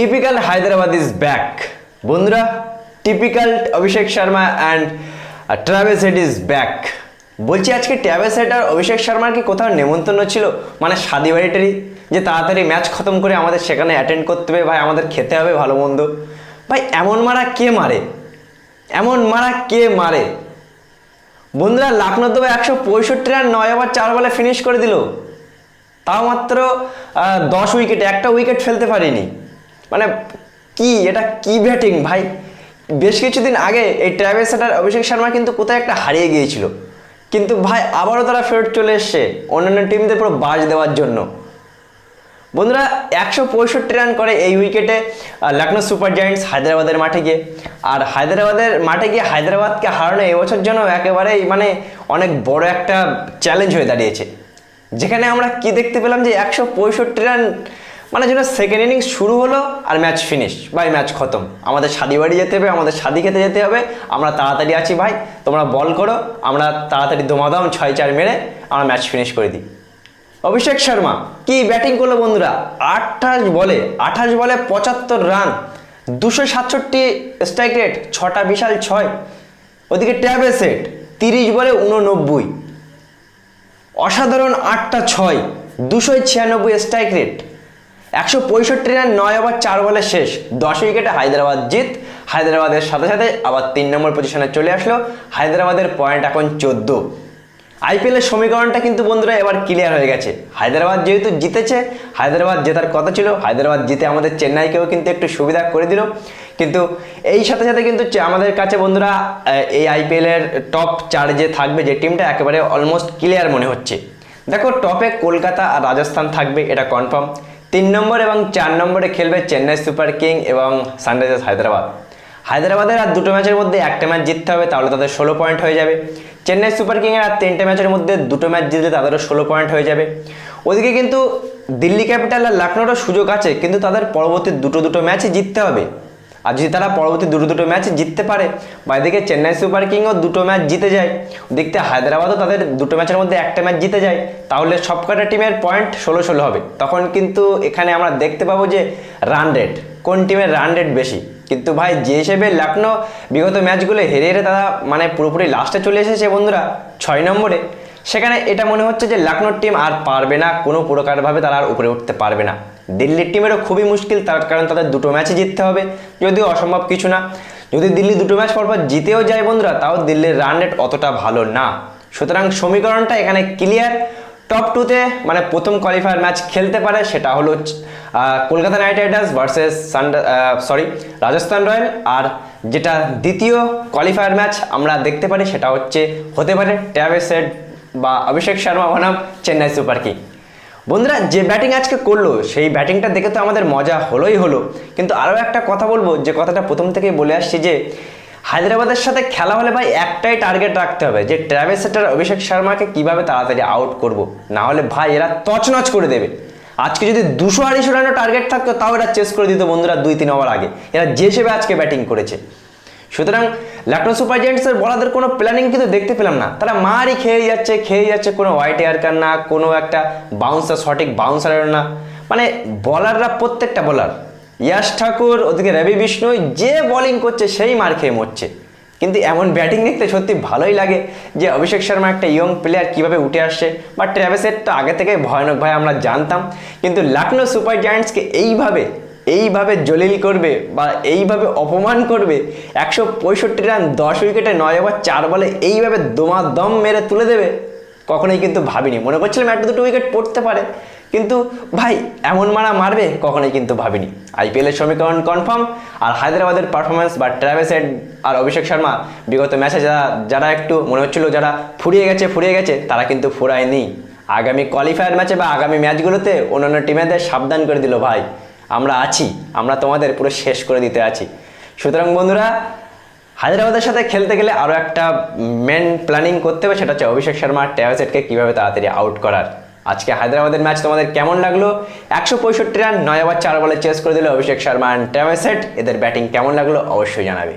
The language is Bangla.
টিপিক্যাল হায়দ্রাবাদ ইজ ব্যাক বন্ধুরা typical Abhishek Sharma and Travis Head is back বলছি আজকে ট্রাভেস হেড আর অভিষেক শর্মার কি কোথাও নেমন্তন্ন ছিল? মানে সাদি বাড়িটারি যে তাড়াতাড়ি ম্যাচ খতম করে আমাদের সেখানে অ্যাটেন্ড করতে হবে, ভাই আমাদের খেতে হবে ভালো মন্দ। ভাই এমন মারা কে মারে? এমন মারা কে মারে? বন্ধুরা লাখনৌ তো একশো পঁয়ষট্টি রান নয় ওভার চার বলে ফিনিশ করে দিল। তাও মাত্র দশ উইকেটে, একটা উইকেট ফেলতে পারিনি। মানে কি, এটা কি ব্যাটিং ভাই, বেশ কিছুদিন আগে এই ট্রাভেল সেটার অভিষেক শর্মা কিন্তু কোথায় একটা হারিয়ে গিয়েছিল। কিন্তু ভাই, আবারও তারা ফেরত চলে এসছে অন্যান্য টিমদের পুরো বাজ দেওয়ার জন্য। বন্ধুরা, একশো পঁয়ষট্টি রান করে এই উইকেটে লখনৌ সুপার জায়ান্টস হায়দ্রাবাদের মাঠে গিয়ে। আর হায়দ্রাবাদের মাঠে গিয়ে হায়দ্রাবাদকে হারানো এবছর জন্য একেবারেই মানে অনেক বড় একটা চ্যালেঞ্জ হয়ে দাঁড়িয়েছে। যেখানে আমরা কি দেখতে পেলাম যে একশো পঁয়ষট্টি রান মানে যেন সেকেন্ড ইনিংস শুরু হলো আর ম্যাচ ফিনিশ ভাই ম্যাচ খতম। আমাদের শাদি বাড়ি যেতে হবে, আমাদের শাদি খেতে যেতে হবে। আমরা তাড়াতাড়ি আছি ভাই, তোমরা বল করো, আমরা তাড়াতাড়ি দমাদম ছয় চার মেরে আমরা ম্যাচ ফিনিশ করে দিই। অভিষেক শর্মা, কি ব্যাটিং করল বন্ধুরা? আঠাশ বলে আঠাশ বলে পঁচাত্তর রান দুশো সাতষট্টি স্ট্রাইক রেট ছটা বিশাল ছয়। ওদিকে ট্যাবে সেট তিরিশ বলে উননব্বই অসাধারণ আটটা ছয়, দুশো ছিয়ানব্বই স্ট্রাইক রেট একশো পঁয়ষট্টি রান, নয় ওভার, চার বলে শেষ। দশ উইকেটে হায়দ্রাবাদ জিত। হায়দ্রাবাদের সাথে সাথে আবার তিন নম্বর পজিশনে চলে আসলো। হায়দ্রাবাদের পয়েন্ট এখন চোদ্দ। আইপিএলের সমীকরণটা কিন্তু বন্ধুরা এবার ক্লিয়ার হয়ে গেছে। হায়দ্রাবাদ যেহেতু জিতেছে, হায়দ্রাবাদ জেতার কথা ছিল। হায়দ্রাবাদ জিতে আমাদের চেন্নাইকেও কিন্তু একটু সুবিধা করে দিল। কিন্তু এই সাথে সাথে কিন্তু আমাদের কাছে বন্ধুরা এই আইপিএলের টপ চার যে থাকবে, যে টিমটা একেবারে অলমোস্ট ক্লিয়ার মনে হচ্ছে। দেখো টপে কলকাতা আর রাজস্থান থাকবে, এটা কনফার্ম তিন নম্বর এবং চার নম্বরে খেলবে চেন্নাই সুপার কিং এবং সানরাইজার্স হায়দ্রাবাদ। হায়দ্রাবাদের আর দুটো ম্যাচের মধ্যে একটা ম্যাচ জিততে হবে, তাহলে তাদের ষোলো পয়েন্ট হয়ে যাবে। চেন্নাই সুপার কিংয়ের আর তিনটে ম্যাচের মধ্যে দুটো ম্যাচ জিতলে তাদেরও ষোলো পয়েন্ট হয়ে যাবে। ওদিকে কিন্তু দিল্লি ক্যাপিটাল আর লখনৌরও সুযোগ আছে, কিন্তু তাদের পরবর্তী দুটো দুটো ম্যাচই জিততে হবে। আর যদি তারা পরবর্তী দুটো দুটো ম্যাচ জিততে পারে, বা এদিকে চেন্নাই সুপার কিংও দুটো ম্যাচ জিতে যায়, দেখতে হায়দ্রাবাদও তাদের দুটো ম্যাচের মধ্যে একটা ম্যাচ জিতে যায়, তাহলে সবকটা টিমের পয়েন্ট ষোলো ষোলো হবে। তখন কিন্তু এখানে আমরা দেখতে পাবো যে রান রেট কোন টিমের রান রেট বেশি। কিন্তু ভাই, যে হিসেবে লখনৌ বিগত ম্যাচগুলো হেরে হেরে তারা মানে পুরোপুরি লাস্টে চলে এসেছে বন্ধুরা, ছয় নম্বরে। সেখানে এটা মনে হচ্ছে যে লখনৌর টিম আর পারবে না, কোনো প্রকারভাবে তারা আর উপরে উঠতে পারবে না। দিল্লির টিমেরও খুবই মুশকিল, তার কারণ তাদের দুটো ম্যাচই জিততে হবে, যদিও অসম্ভব কিছু না। যদি দিল্লি দুটো ম্যাচ পরপর জিতেও যায় বন্ধুরা, তাও দিল্লির রান রেট অতটা ভালো না। সুতরাং সমীকরণটা এখানে ক্লিয়ার টপ টুতে মানে প্রথম কোয়ালিফায়ার ম্যাচ খেলতে পারে, সেটা হলো কলকাতা নাইট রাইডার্স ভার্সেস সানডা সরি রাজস্থান রয়্যাল আর যেটা দ্বিতীয় কোয়ালিফায়ার ম্যাচ আমরা দেখতে পারি, সেটা হচ্ছে, হতে পারে ট্যাভেসেড বা অভিষেক শর্মা বনাম চেন্নাই সুপার কিং। বন্ধুরা, যে ব্যাটিং আজকে করল, সেই ব্যাটিংটা দেখে তো আমাদের মজা হলোই হলো। কিন্তু আরও একটা কথা বলব, যে কথাটা প্রথম থেকেই বলে আসছি যে, হায়দ্রাবাদের সাথে খেলা হলে ভাই একটাই টার্গেট রাখতে হবে, যে ট্রাভেল সেটার অভিষেক শর্মাকে কীভাবে তাড়াতাড়ি আউট করব। না হলে ভাই এরা তছনছ করে দেবে। আজকে যদি দুশো আড়াইশো রানের টার্গেট থাকতো, তাও এরা চেস করে দিত বন্ধুরা দুই তিন ওভার আগে। এরা যে হিসেবে আজকে ব্যাটিং করেছে। সুতরাং লখনৌ সুপার জায়ান্টসের বলাদের কোনো প্ল্যানিং কিন্তু দেখতে পেলাম না। তারা মারই খেয়ে যাচ্ছে খেয়ে যাচ্ছে, কোনো হোয়াইট এয়ারকার না, কোনো একটা বাউন্সার সঠিক বাউন্সার না। মানে বলাররা প্রত্যেকটা বলার। ইয়াশ ঠাকুর, ওদিকে রবি বিষ্ণু যে বোলিং করছে, সেই মার খেয়ে মরছে। কিন্তু এমন ব্যাটিং দেখতে সত্যি ভালোই লাগে যে অভিষেক শর্মা একটা ইয়ং প্লেয়ার কীভাবে উঠে আসছে। বা ট্র্যাভেসের তো আগে থেকে ভয়ানক ভাই, আমরা জানতাম। কিন্তু লখনৌ সুপার জায়ান্টসকে এইভাবে এইভাবে জলিল করবে বা এইভাবে অপমান করবে, একশো পঁয়ষট্টি রান, দশ উইকেটে নয় ওভার, চার বলে এইভাবে দমা দম মেরে তুলে দেবে? কখনোই কিন্তু ভাবিনি। মনে করছিলাম একটা দুটো উইকেট পড়তে পারে। কিন্তু ভাই, এমন মারা মারবে, কখনোই কিন্তু ভাবিনি। আইপিএলের সমীকরণ কনফার্ম আর হায়দ্রাবাদের পারফরমেন্স বা ট্রাভেসেড আর অভিষেক শর্মা, বিগত ম্যাচে যারা যারা একটু মনে হচ্ছিল যারা ফুরিয়ে গেছে ফুরিয়ে গেছে, তারা কিন্তু ফুরায়নি। আগামী কোয়ালিফায়ার ম্যাচে বা আগামী ম্যাচগুলোতে অন্যান্য টিমেদের সাবধান করে দিল ভাই। আমরা আছি, আমরা তোমাদের পুরো শেষ করে দিতে আছি। সুতরাং বন্ধুরা, হায়দ্রাবাদের সাথে খেলতে গেলে আরও একটা মেন প্ল্যানিং করতে হবে, সেটা হচ্ছে অভিষেক শর্মা ট্যাভেসেটকে কীভাবে তাড়াতাড়ি আউট করার। আজকে হায়দ্রাবাদের ম্যাচ তোমাদের কেমন লাগল? একশো পঁয়ষট্টি রান নয় আবার চার বলে চেস করে দিল অভিষেক শর্মা অ্যান্ড ট্যাভেসেট এদের ব্যাটিং কেমন লাগল? অবশ্যই জানাবে।